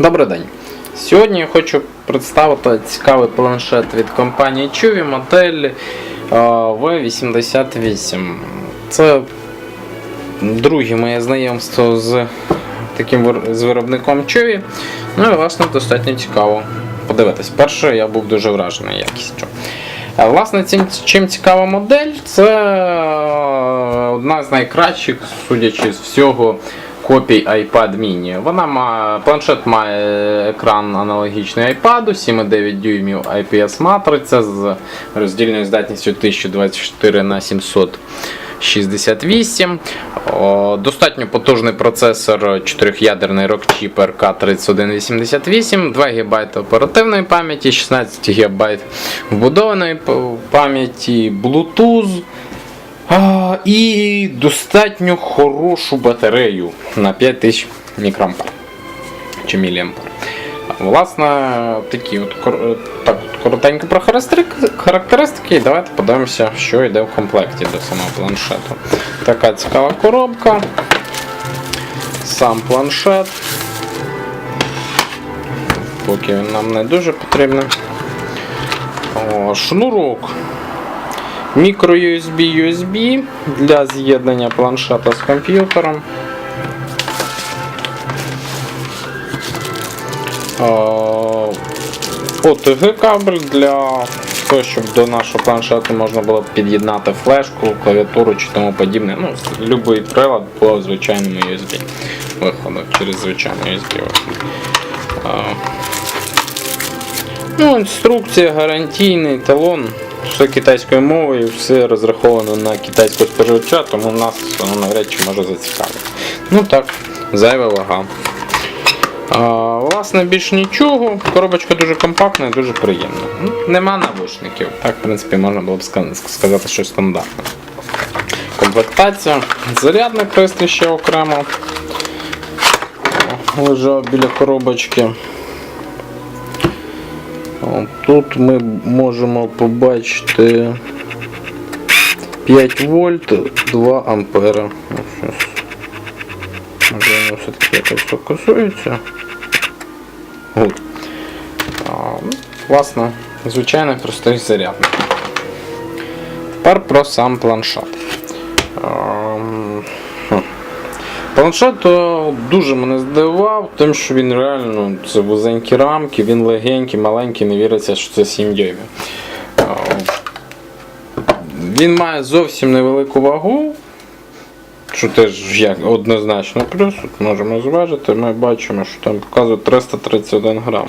Добрий день. Сьогодні я хочу представити цікавий планшет від компанії Chuvі, модель е, V88. Це друге моє знайомство з таким з виробником Chuvі. Ну і власне достатньо цікаво подивитись. Перше, я був дуже вражений якістю. Е, Власне, чим цікава модель, це е, одна з найкращих, судячи з всього, копій iPad mini. Вона має, планшет має екран аналогічний iPad, 7,9 дюймів IPS матриця з роздільною здатністю 1024 на 768. О, достатньо потужний процесор 4-ядерний Rockchip RK3188, 2 ГБ оперативної пам'яті, 16 ГБ вбудованої пам'яті, Bluetooth. А, і достатньо хорошу батарею на 5000 мікроампер чи міліампер. Власне, такі от, так, от коротенько про характеристики. І давайте подивимося, що йде в комплекті до самого планшету. Така цікава коробка. Сам планшет. Поки він нам не дуже потрібен. О, шнурок. Мікро USB USB для з'єднання планшета з комп'ютером. OTG кабель для того, щоб до нашого планшету можна було під'єднати флешку, клавіатуру чи тому подібне. Ну, будь-який прилад по звичайному USB виходу, через звичайний USB Ну, інструкція, гарантійний талон, все китайською мовою, все розраховано на китайського споживача, тому нас воно навряд чи може зацікавити. Ну так, зайва вага. А, власне, більш нічого. Коробочка дуже компактна і дуже приємна. Ну, Нема навушників. Так, в принципі, можна було б сказати, що стандартно. Комплектація. Зарядний пристрій ще окремо. Лежав біля коробочки. Тут ми можемо побачити 5 вольт, 2 ампера. Ось. Може воно все-таки якось фокусується. А, ну, Власне, звичайний простий зарядник. Тепер про сам планшет. Планшет е, дуже мене здивував, тим, що він реально це вузенькі рамки, він легенький, маленький, не віриться, що це 7 дюймів. Е, Він має зовсім невелику вагу, що теж як однозначно плюс. От можемо зважити, ми бачимо, що там показує 331 грам.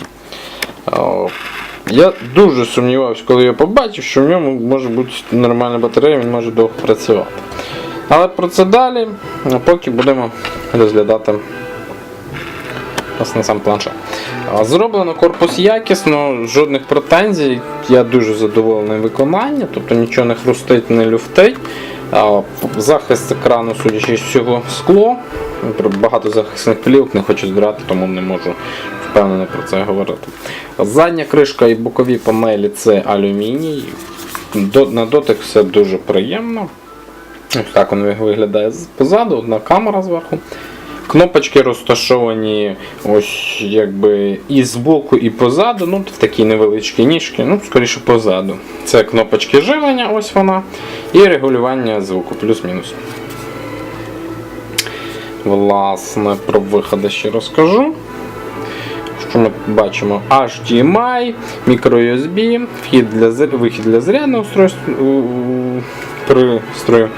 Е, Я дуже сумнівався, коли я побачив, що в ньому може бути нормальна батарея, він може довго працювати. Але про це далі, поки будемо розглядати власне сам планшет. Зроблено корпус якісно, жодних претензій. Я дуже задоволений виконанням, тобто нічого не хрустить, не люфтить. Захист екрану, судячи з всього, скло. Багато захисних плівок не хочу збирати, тому не можу впевнено про це говорити. Задня кришка і бокові панелі це алюміній. На дотик все дуже приємно. Ось так він виглядає позаду, одна камера зверху. Кнопочки розташовані ось якби і збоку, і позаду. Ну, в такі невеличкі ніжки, ну, скоріше позаду. Це кнопочки живлення, ось вона, і регулювання звуку, плюс-мінус. Власне, про виходи ще розкажу. Що ми бачимо? HDMI, microUSB, вихід для зарядного устройства, пристрою,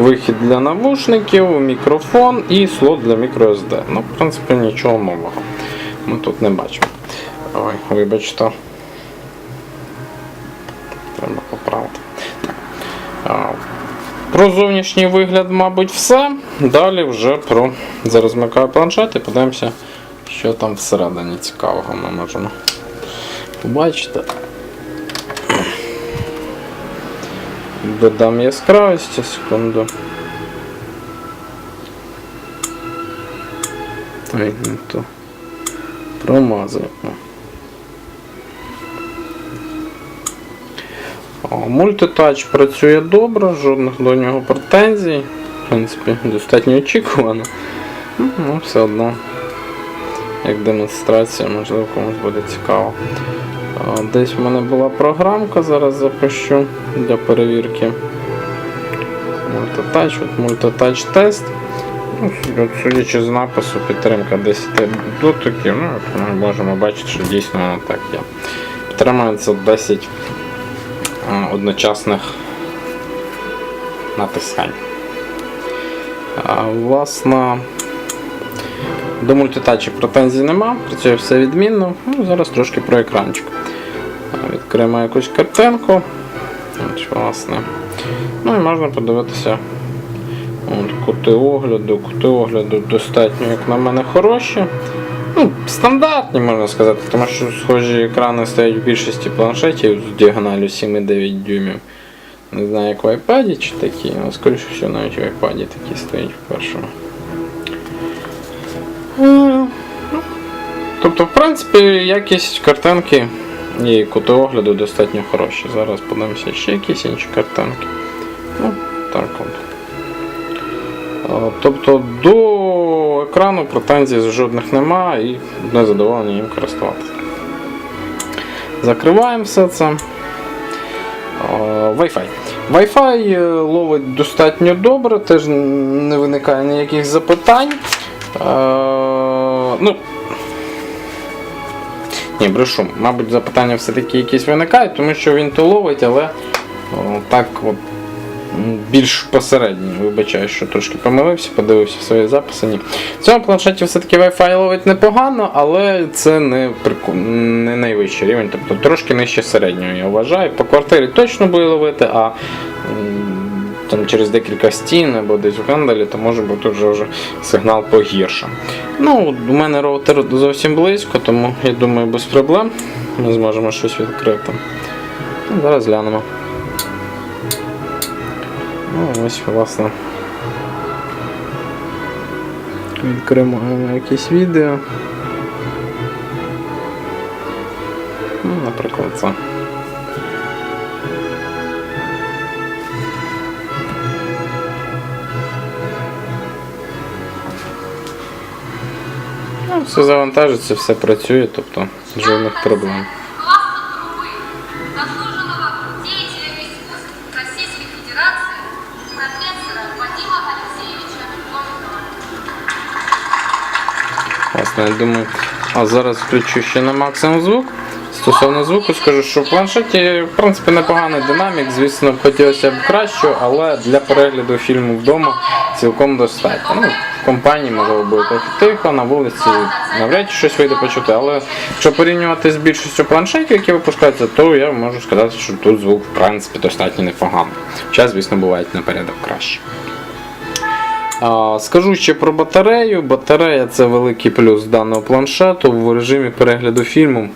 вихід для навушників, мікрофон і слот для microSD. Ну, в принципі, нічого нового. Ми тут не бачимо. Ой, вибачте. Треба поправити. Про зовнішній вигляд, мабуть, все. Далі вже про зараз вмикаю планшет і подивимося, що там всередині цікавого ми можемо побачити. Додам яскравості, секунду. Ой, не то. Промазав. Мультитач працює добре, жодних до нього претензій. В принципі, достатньо очікувано. Ну, все одно як демонстрація, можливо, комусь буде цікаво. Десь в мене була програмка, зараз запущу для перевірки. Multitouch, от Multitouch тест. Ну, судячи з напису, підтримка 10 дотиків, ну, ми можемо бачити, що дійсно воно так є. Підтримується 10 одночасних натискань. Власне, до мультитачі претензій нема, працює все відмінно. Ну, зараз трошки про екранчик. Відкриємо якусь картинку. От, власне. Ну і можна подивитися От, кути огляду. Кути огляду достатньо, як на мене, хороші. Ну, стандартні, можна сказати, тому що схожі екрани стоять в більшості планшетів з діагоналю 7,9 дюймів. Не знаю, як в iPad чи такі, але скоріше всього навіть в iPad такі стоять в першому. Принципі, якість картинки і кути огляду достатньо хороші. Зараз подивимося ще якісь інші картинки. Ну, так от. Е, Тобто до екрану претензій жодних нема і не задоволені їм користуватися. Закриваємо все це. Е, Wi-Fi. Wi-Fi е, ловить достатньо добре, теж не виникає ніяких запитань. Ну, ні, брешу. Мабуть, запитання все-таки якісь виникають, тому що він то ловить, але о, так от більш посередньо. Вибачаю, що трошки помилився, подивився свої записи. Ні. В цьому планшеті все-таки Wi-Fi ловить непогано, але це не, прику- не найвищий рівень, тобто трошки нижче середнього, я вважаю. По квартирі точно буде ловити, а там через декілька стін або десь в генделі, то може бути вже, вже сигнал погірше. Ну, у мене роутер зовсім близько, тому я думаю, без проблем ми зможемо щось відкрити. Ну, Зараз глянемо. Ну, ось, власне. Відкриємо якісь відео. Ну, наприклад, це. Ну, все завантажиться, все працює, тобто жодних проблем. Власне, я думаю. А зараз включу ще на максимум звук. Стосовно звуку, скажу, що в планшеті в принципі непоганий динамік, звісно, хотілося б кращого, але для перегляду фільму вдома цілком достатньо. Ну, компанії можливо буде трохи тихо, на вулиці навряд чи щось вийде почути, але якщо порівнювати з більшістю планшетів, які випускаються, то я можу сказати, що тут звук в принципі достатньо непоганий. Хоча, звісно, бувають на порядок краще. Скажу ще про батарею. Батарея це великий плюс даного планшету. В режимі перегляду фільму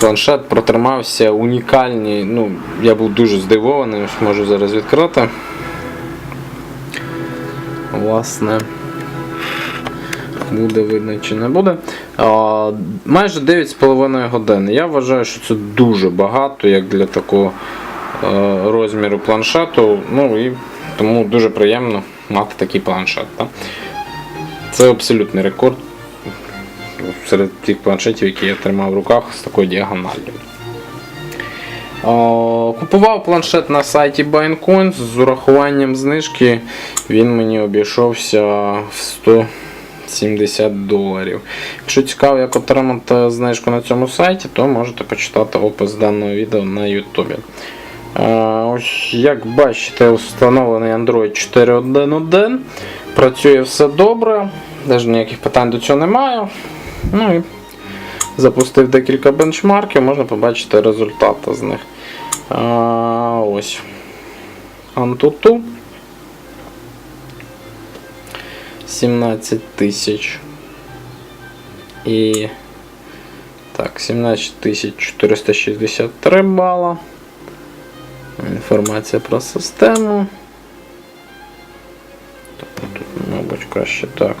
планшет протримався унікальні. Ну, я був дуже здивований, можу зараз відкрити. Власне. Буде видно чи не буде. Майже 9,5 годин. Я вважаю, що це дуже багато, як для такого е, розміру планшету. Ну і тому дуже приємно мати такий планшет. Так? Це абсолютний рекорд серед тих планшетів, які я тримав в руках з такою діагоналлю. Купував планшет на сайті BuyNcoins з урахуванням знижки. Він мені обійшовся в 170 доларів. Якщо цікаво, як отримати знижку на цьому сайті, то можете почитати опис даного відео на. Е, Ось, як бачите, встановлений Android 4.1.1. Працює все добре, навіть ніяких питань до цього немає. Ну і запустив декілька бенчмарків, можна побачити результати з них. А, ось. Antutu. 17 тисяч. І. Так, 17 тисяч 463 бала. Інформація про систему. Тобто тут, мабуть, краще так.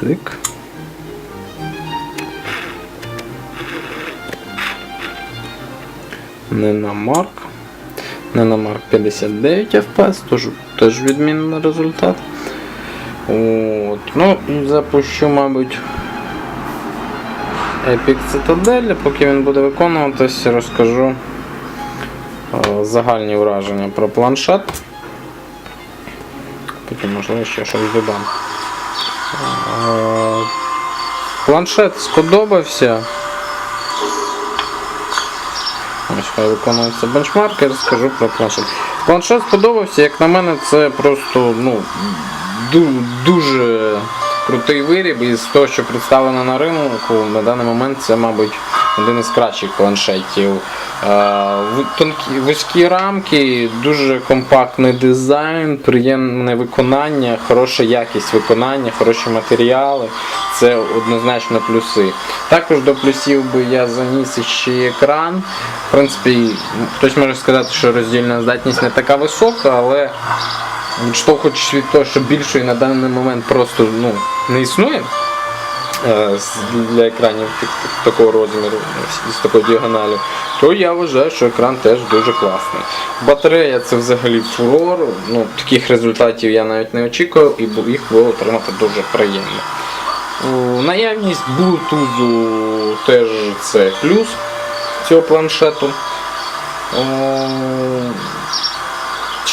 Цик. Не на марк. Nanomark 59 FPS, теж, теж відмінний результат. От. Ну, запущу, мабуть, Epic Citadel, поки він буде виконуватись, розкажу е, загальні враження про планшет. Потім, можливо, ще щось додам. Е, Планшет сподобався. Ось хай виконується бенчмарк, я розкажу про планшет. Планшет сподобався, як на мене, це просто ну, дуже крутий виріб із того, що представлено на ринку. На даний момент це, мабуть, один із кращих планшетів. Е, Тонкі, вузькі рамки, дуже компактний дизайн, приємне виконання, хороша якість виконання, хороші матеріали. Це однозначно плюси. Також до плюсів би я заніс ще екран. В принципі, хтось може сказати, що роздільна здатність не така висока, але відштовхуючись від того, що більшої на даний момент просто ну, не існує е, для екранів такого розміру, з- такою діагоналю, то я вважаю, що екран теж дуже класний. Батарея це взагалі фурор. Ну, таких результатів я навіть не очікував, і їх було отримати дуже приємно. Наявність Bluetooth теж це плюс цього планшету.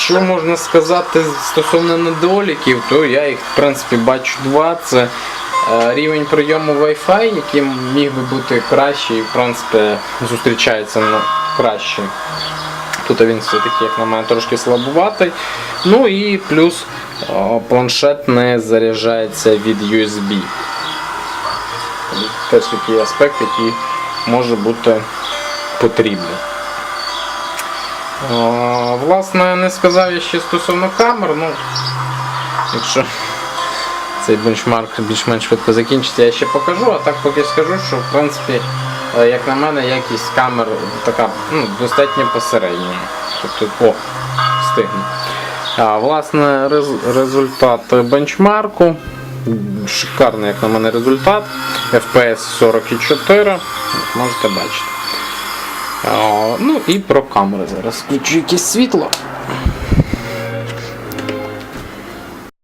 Що можна сказати стосовно недоліків, то я їх в принципі бачу два. Це е, рівень прийому Wi-Fi, який міг би бути кращий, в принципі, зустрічається на кращий. Тут він все-таки, як на мене, трошки слабуватий. Ну і плюс планшет не заряджається від USB. Теж такий аспект, який може бути потрібний. О, власне, не сказав я ще стосовно камер, ну, якщо цей бенчмарк більш-менш швидко закінчиться, я ще покажу, а так поки скажу, що в принципі, е, як на мене, якість камер така ну, достатньо посередня. Тобто, о, встигну. А, власне, рез- результат бенчмарку. Шикарний, як на мене, результат. FPS 44, можете бачити. Ну і про камери зараз включу якесь світло.